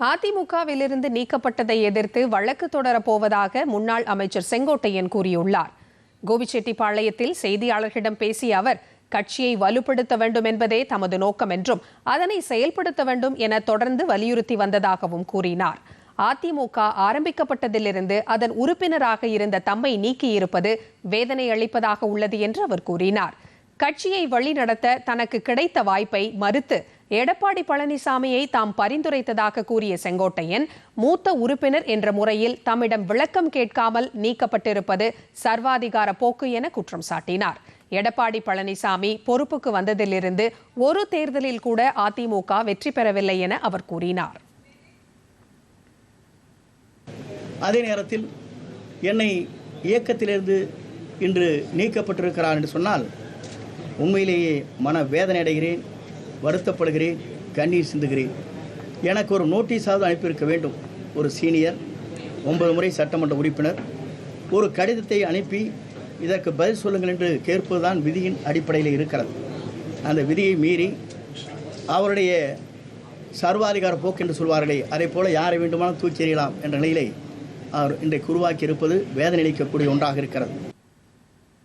அதிமுகவிலிருந்து நீக்கப்பட்டதை எதிர்த்து வழக்கு தொடரப் போவதாக முன்னாள் அமைச்சர் செங்கோட்டையன் கூறியுள்ளார். கோபிச்செட்டிப்பாளையத்தில் செய்தியாளர்களிடம் பேசிய அவர் கட்சியை வலுப்படுத்த வேண்டும் என்பதே தமது நோக்கம் என்றும் அதனை செயல்படுத்த வேண்டும் என தொடர்ந்து வலியுறுத்தி வந்ததாகவும் கூறினார். அதிமுக ஆரம்பிக்கப்பட்டதிலிருந்து அதன் உறுப்பினராக இருந்த தம்மை நீக்கியிருப்பது வேதனை அளிப்பதாக உள்ளது என்று அவர் கூறினார். கட்சியை வழிநடத்த தனக்கு கிடைத்த வாய்ப்பை மறுத்து எடப்பாடி பழனிசாமியை தாம் பரிந்துரைத்ததாக கூறிய செங்கோட்டையன் மூத்த உறுப்பினர் என்ற முறையில் தம்மிடம் விளக்கம் கேட்காமல் நீக்கப்பட்டிருப்பது சர்வாதிகார போக்கு என குற்றம் சாட்டினார். எடப்பாடி பழனிசாமி பொறுப்புக்கு வந்ததிலிருந்து ஒரு தேர்தலில் கூட அதிமுக வெற்றி பெறவில்லை என அவர் கூறினார். அதே நேரத்தில் என்னை இயக்கத்திலிருந்து இன்று நீக்கப்பட்டிருக்கிறார் என்று சொன்னால் உண்மையிலேயே மன வேதனை அடைகிறேன் வருத்தப்படுகிறேன் கண்ணீர் சிந்துகிறேன். எனக்கு ஒரு நோட்டீஸாவது அனுப்பியிருக்க வேண்டும். ஒரு சீனியர் ஒன்பது முறை சட்டமன்ற உறுப்பினர் ஒரு கடிதத்தை அனுப்பி இதற்கு பதில் சொல்லுங்கள் என்று கேட்பதுதான் விதியின் அடிப்படையில் இருக்கிறது. அந்த விதியை மீறி அவருடைய சர்வாதிகார போக்கு என்று சொல்வார்களே அதே போல் யாரை வேண்டுமானாலும் தூக்கி எறியலாம் என்ற நிலையிலே அவர் இன்றைக்கு உருவாக்கி இருப்பது வேதனை அளிக்கக்கூடிய ஒன்றாக இருக்கிறது.